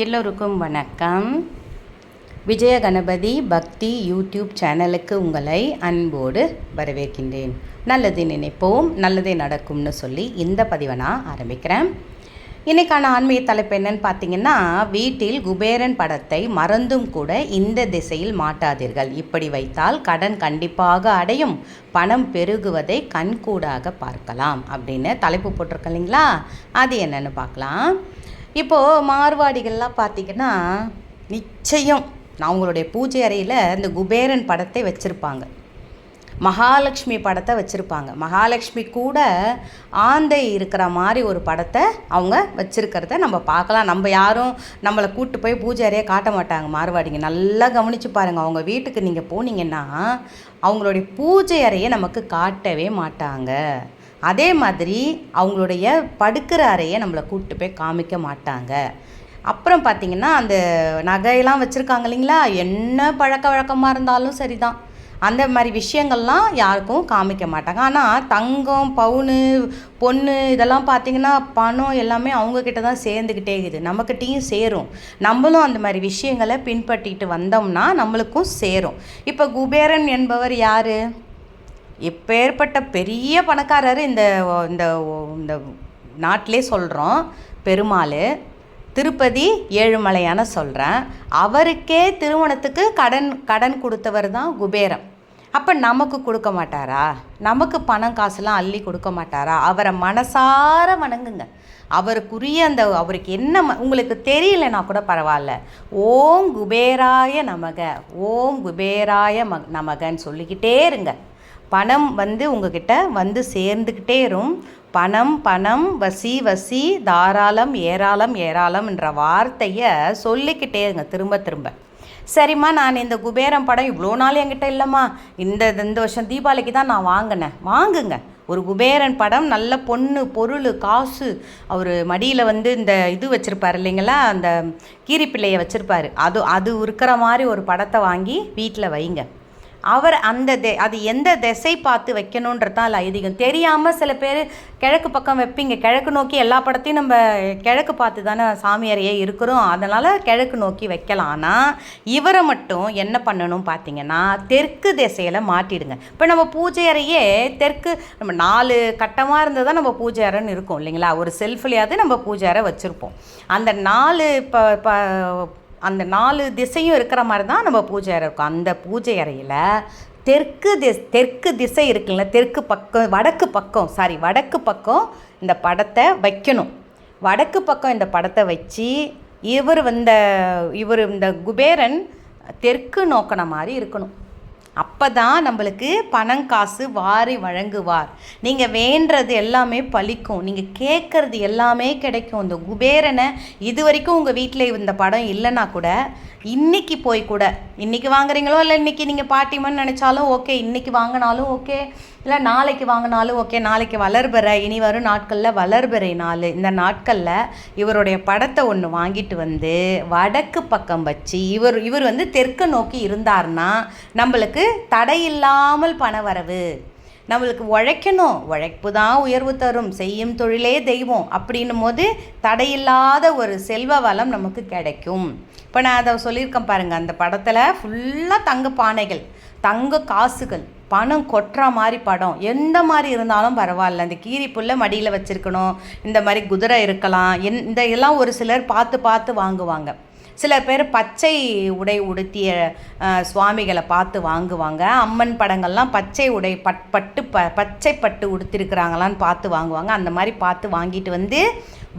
எல்லோருக்கும் வணக்கம். விஜய கணபதி பக்தி யூடியூப் சேனலுக்கு உங்களை அன்போடு வரவேற்கின்றேன். நல்லது நினைப்போம் நல்லதே நடக்கும்னு சொல்லி இந்த பதிவை நான் ஆரம்பிக்கிறேன். இன்றைக்கான ஆன்மீக தலைப்பு என்னன்னு பார்த்தீங்கன்னா வீட்டில் குபேரன் படத்தை மறந்தும் கூட இந்த திசையில் மாட்டாதீர்கள். இப்படி வைத்தால் கடன் கண்டிப்பாக அடையும் பணம் பெருகுவதை கண்கூடாக பார்க்கலாம் அப்படின்னு தலைப்பு போட்டிருக்கலைங்களா அது என்னன்னு பார்க்கலாம். இப்போது மார்வாடிகள்லாம் பார்த்தீங்கன்னா நிச்சயம் அவங்களுடைய பூஜை அறையில் இந்த குபேரன் படத்தை வச்சுருப்பாங்க. மகாலட்சுமி படத்தை வச்சுருப்பாங்க. மகாலட்சுமி கூட ஆந்தை இருக்கிற மாதிரி ஒரு படத்தை அவங்க வச்சுருக்கிறத நம்ம பார்க்கலாம். நம்ம யாரும் நம்மளை கூட்டு போய் பூஜை அறையை காட்ட மாட்டாங்க மார்வாடிங்க. நல்லா கவனித்து பாருங்கள் அவங்க வீட்டுக்கு நீங்கள் போனீங்கன்னா அவங்களுடைய பூஜை அறையை நமக்கு காட்டவே மாட்டாங்க. அதே மாதிரி அவங்களுடைய படுக்கிற அறையை நம்மளை கூப்பிட்டு போய் காமிக்க மாட்டாங்க. அப்புறம் பார்த்திங்கன்னா அந்த நகையெல்லாம் வச்சுருக்காங்க இல்லைங்களா? என்ன பழக்க வழக்கமாக இருந்தாலும் சரி தான் அந்த மாதிரி விஷயங்கள்லாம் யாருக்கும் காமிக்க மாட்டாங்க. ஆனால் தங்கம் பவுனு பொண்ணு இதெல்லாம் பார்த்திங்கன்னா பணம் எல்லாமே அவங்கக்கிட்ட தான் சேர்ந்துக்கிட்டே இருக்குது. நம்மக்கிட்டேயும் சேரும். நம்மளும் அந்த மாதிரி விஷயங்களை பின்பற்றிட்டு வந்தோம்னா நம்மளுக்கும் சேரும். இப்போ குபேரன் என்பவர் யார்? இப்பேற்பட்ட பெரிய பணக்காரர் இந்த இந்த இந்த நாட்டிலே சொல்கிறோம் பெருமாள். திருப்பதி ஏழுமலையான சொல்கிறேன் அவருக்கே திருமணத்துக்கு கடன் கடன் கொடுத்தவர் தான் குபேரம் அப்போ நமக்கு கொடுக்க மாட்டாரா? நமக்கு பணம் காசுலாம் அள்ளி கொடுக்க மாட்டாரா? அவரை மனசார வணங்குங்க. அவருக்குரிய அந்த அவருக்கு என்ன ம உங்களுக்கு தெரியலனா கூட பரவாயில்ல. ஓம் குபேராய நமக ஓம் குபேராய ம நமகன்னு சொல்லிக்கிட்டே இருங்க. பணம் வந்து உங்ககிட்ட வந்து சேர்ந்துக்கிட்டே இருக்கும் பணம் பணம் வசி வசி தாராளம் ஏராளம் ஏராளம் என்ற வார்த்தையை சொல்லிக்கிட்டே இருங்க திரும்ப திரும்ப. சரிம்மா நான் இந்த குபேரம் படம் இவ்வளோ நாள் என்கிட்ட இல்லைம்மா. இந்த இந்த வருஷம் தீபாவளிக்கு தான் நான் வாங்கினேன். வாங்குங்க. ஒரு குபேரன் படம் நல்ல பொண்ணு பொருள் காசு. அவர் மடியில் வந்து இந்த இது வச்சுருப்பார் இல்லைங்களா? அந்த கீரிப்பிள்ளையை வச்சுருப்பாரு. அது அது இருக்கிற மாதிரி ஒரு படத்தை வாங்கி வீட்டில் வைங்க. அவர் அந்த தெ அது எந்த திசை பார்த்து வைக்கணுன்றது தான் ஐதீகம். தெரியாமல் சில பேர் கிழக்கு பக்கம் வைப்பீங்க. கிழக்கு நோக்கி எல்லா படத்தையும் நம்ம கிழக்கு பார்த்து தானே சாமியாரையே இருக்கிறோம். அதனால் கிழக்கு நோக்கி வைக்கலாம். ஆனால் இவரை மட்டும் என்ன பண்ணணும் பார்த்தீங்கன்னா தெற்கு திசையில் மாட்டிடுங்க. இப்போ நம்ம பூஜை அறையே தெற்கு நம்ம நாலு கட்டமாக இருந்தால் தான் நம்ம பூஜை அறைன்னு இருக்கும் இல்லைங்களா? ஒரு செல்ஃப்லேயாவது நம்ம பூஜை அறை வச்சுருப்போம். அந்த நாலு இப்போ அந்த நாலு திசையும் இருக்கிற மாதிரி தான் நம்ம பூஜை அறை இருக்கும். அந்த பூஜை அறையில் தெற்கு திஸ் தெற்கு திசை இருக்குல்ல தெற்கு பக்கம் வடக்கு பக்கம் சாரி வடக்கு பக்கம் இந்த படத்தை வைக்கணும். வடக்கு பக்கம் இந்த படத்தை வச்சு இவர் வந்த இவர் இந்த குபேரன் தெற்கு நோக்கின மாதிரி இருக்கணும். அப்போ தான் நம்மளுக்கு பணம் காசு வாரி வழங்குவார். நீங்கள் வேண்டது எல்லாமே பழிக்கும். நீங்கள் கேட்குறது எல்லாமே கிடைக்கும். இந்த குபேரனை இது வரைக்கும் உங்கள் வீட்டில் இந்த படம் இல்லைன்னா கூட இன்றைக்கி போய் கூட இன்றைக்கி வாங்குறீங்களோ இல்லை இன்றைக்கி நீங்கள் பாட்டிமன்னு நினச்சாலும் ஓகே இன்றைக்கி வாங்கினாலும் ஓகே இல்லை நாளைக்கு வாங்கினாலும் ஓகே நாளைக்கு வளர்பிறை இனி வரும் நாட்களில் வளர்பிறை நாள். இந்த நாட்களில் இவருடைய படத்தை ஒன்று வாங்கிட்டு வந்து வடக்கு பக்கம் வச்சு இவர் இவர் வந்து தெற்கு நோக்கி இருந்தார்னா நம்மளுக்கு தடையில்லாமல் பண வரவு நம்மளுக்கு உழைக்கணும். உழைப்பு தான் உயர்வு தரும். செய்யும் தொழிலே தெய்வம் அப்படின்னும் போது தடையில்லாத ஒரு செல்வ வளம் நமக்கு கிடைக்கும். இப்போ நான் அதை சொல்லியிருக்கேன் பாருங்கள் அந்த படத்தில் ஃபுல்லாக தங்க பானைகள் தங்க காசுகள் பணம் கொட்டுற மாதிரி படம். எந்த மாதிரி இருந்தாலும் பரவாயில்ல. இந்த கீரி புல்ல மடியில் வச்சுருக்கணும். இந்த மாதிரி குதிரை இருக்கலாம். என் இந்த எல்லாம் ஒரு சிலர் பார்த்து பார்த்து வாங்குவாங்க. சில பேர் பச்சை உடை உடுத்திய சுவாமிகளை பார்த்து வாங்குவாங்க. அம்மன் படங்கள்லாம் பச்சை உடை பட் பட்டு ப பச்சை பட்டு உடுத்திருக்கிறாங்களான்னு பார்த்து வாங்குவாங்க. அந்த மாதிரி பார்த்து வாங்கிட்டு வந்து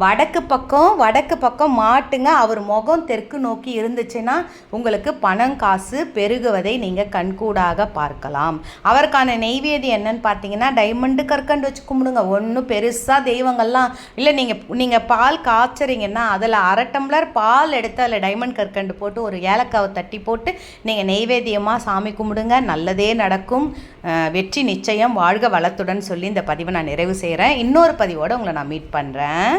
வடக்கு பக்கம் வடக்கு பக்கம் மாட்டுங்க. அவர் முகம் தெற்கு நோக்கி இருந்துச்சுன்னா உங்களுக்கு பணம் காசு பெருகுவதை நீங்கள் கண்கூடாக பார்க்கலாம். அவருக்கான நெய்வேதி என்னன்னு பார்த்தீங்கன்னா டைமண்டு கற்கண்டு வச்சு கும்பிடுங்க. ஒன்றும் பெருசாக தெய்வங்கள்லாம் இல்லை நீங்கள் நீங்கள் பால் காய்ச்சறீங்கன்னா அதில் அரை டம்ளர் பால் எடுத்து அதில் டைமண்ட் கற்கண்டு போட்டு ஒரு ஏலக்காவை தட்டி போட்டு நீங்கள் நெய்வேத்தியமாக சாமி கும்பிடுங்க நல்லதே நடக்கும். வெற்றி நிச்சயம் வாழ்க வளத்துடன் சொல்லி இந்த பதிவை நான் நிறைவு செய்கிறேன் இன்னொரு பதிவோடு உங்களை நான் மீட் பண்ணுறேன்